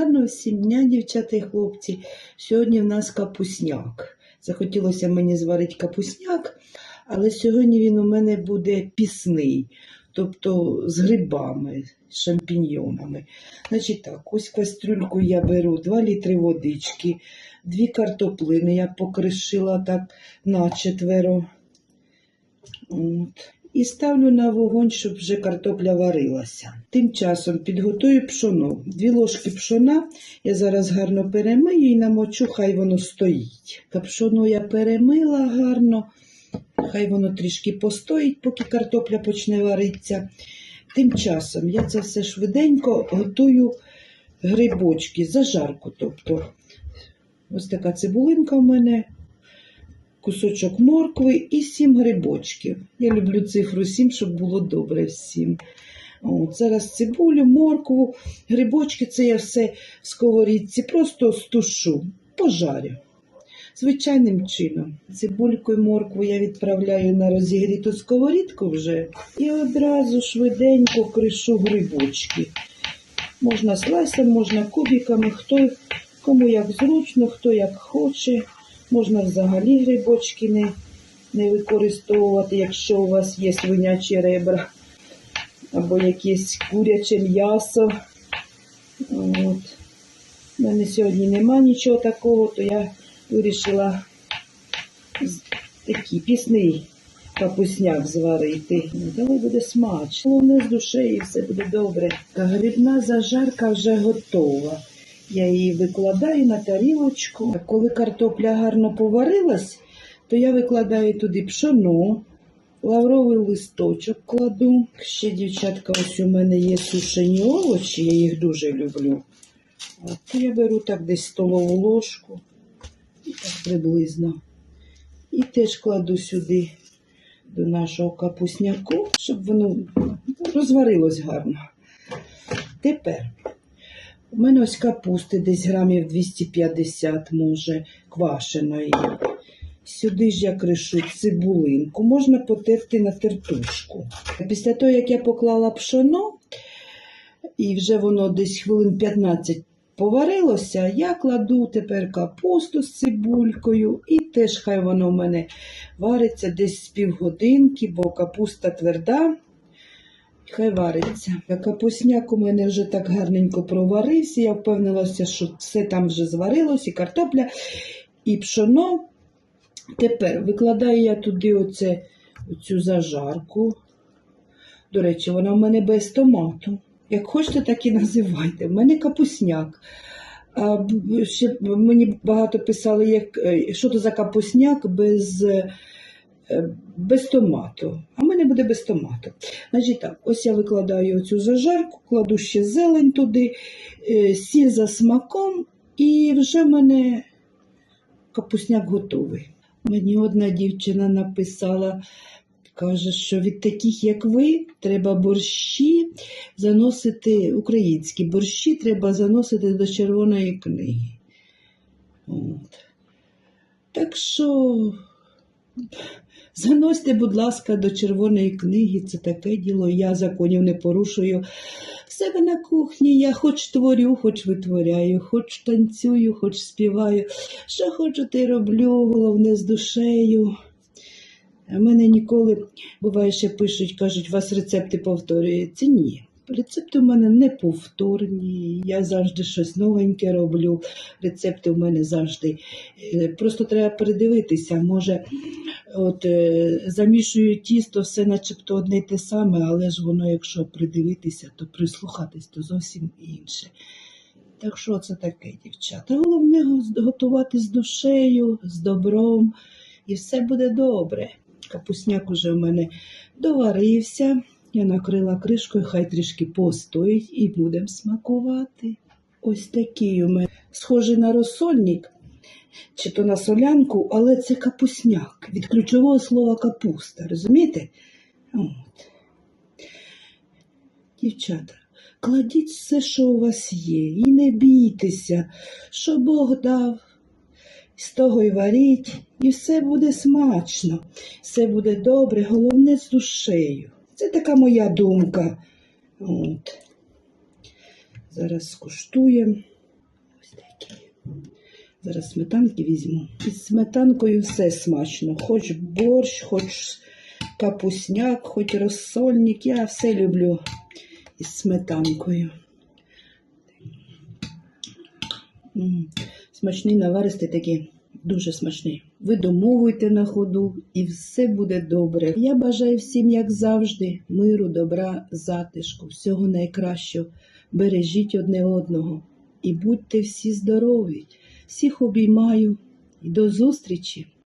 Гарного всім дня, дівчата і хлопці. Сьогодні в нас капусняк. Захотілося мені зварити капусняк, але сьогодні він у мене буде пісний, тобто з грибами, з шампіньйонами. Значить так, ось кастрюльку я беру 2 літри водички, дві картоплини я покришила так на четверо. От. І ставлю на вогонь, щоб вже картопля варилася. Тим часом підготую пшоно. Дві ложки пшона я зараз гарно перемию і намочу, хай воно стоїть. Пшоно я перемила гарно, хай воно трішки постоїть, поки картопля почне варитися. Тим часом я це все швиденько готую грибочки, зажарку. Тобто, ось така цибулинка в мене, кусочок моркви і сім грибочків. Я люблю цифру 7, щоб було добре всім. От, зараз цибулю, моркву, грибочки це я все в сковорідці просто стушу, пожарю. Звичайним чином. Цибульку і моркву я відправляю на розігріту сковорідку вже і одразу швиденько кришу грибочки. Можна слайсом, можна кубиками, хто кому як зручно, хто як хоче. Можна взагалі грибочки не, не використовувати, якщо у вас є свинячі ребра або якесь куряче м'ясо. У мене сьогодні нема нічого такого, то я вирішила такий пісний капусняк зварити. Ну, Далі буде смачно. Головне з душею все буде добре. Та Грибна зажарка вже готова. Я її викладаю на тарілочку. Коли картопля гарно поварилась, то я викладаю туди пшоно, лавровий листочок кладу. Ще, дівчатка, ось у мене є сушені овочі, я їх дуже люблю. От, я беру так десь столову ложку, і так приблизно. І теж кладу сюди до нашого капусняку, щоб воно розварилось гарно. Тепер у мене ось капусти десь грамів 250, може, квашеної. Сюди ж я кришу цибулинку, можна потерти на тертушку. Після того, як я поклала пшоно, і вже воно десь хвилин 15 поварилося, я кладу тепер капусту з цибулькою, і теж хай воно в мене вариться десь з півгодинки, бо капуста тверда. Хай вариться. Капусняк у мене вже так гарненько проварився. Я впевнилася, що все там вже зварилось, і картопля, і пшоно. Тепер викладаю я туди оце, оцю зажарку. До речі, вона в мене без томату. Як хочете, так і називайте. У мене капусняк. А ще мені багато писали, як, е, що то за капусняк без, е, без томату. А мене буде без томату. Значить так, ось я викладаю цю зажарку, кладу ще зелень туди, е, сіль за смаком, і вже в мене капусняк готовий. Мені одна дівчина написала, каже, що від таких, як ви, треба борщі заносити, українські борщі треба заносити до червоної книги. От. Так що заносьте, будь ласка, до червоної книги, це таке діло, я законів не порушую. В себе на кухні я хоч творю, хоч витворяю, хоч танцюю, хоч співаю. Що хочу, ти роблю, головне з душею. Мене ніколи, буває, ще пишуть, кажуть, у вас рецепти повторюються. Ні. Рецепти в мене не повторні, я завжди щось новеньке роблю. Рецепти в мене завжди. е, Просто треба передивитися. Може, от е, замішую тісто, все начебто одне й те саме, але ж воно, якщо придивитися, то прислухатись, то зовсім інше. Так що це таке, дівчата? Головне го- готувати з душею, з добром, і все буде добре. Капусняк уже в мене доварився. Я накрила кришкою, хай трішки постоїть і будемо смакувати. Ось такий у мене схожий на розсольник, чи то на солянку, але це капусняк від ключового слова капуста. Розумієте? От. Дівчата, кладіть все, що у вас є, і не бійтеся, що Бог дав. З того й варіть, і все буде смачно, все буде добре, головне з душею. Це така моя думка. От. Зараз скуштуємо. Зараз сметанки візьму. Із сметанкою все смачно. Хоч борщ, хоч капусняк, хоч розсольник. Я все люблю із сметанкою. Смачний наваристий такий, дуже смачний. Ви домовуйте на ходу, і все буде добре. Я бажаю всім, як завжди, миру, добра, затишку, всього найкращого. Бережіть одне одного і будьте всі здорові. Всіх обіймаю і до зустрічі!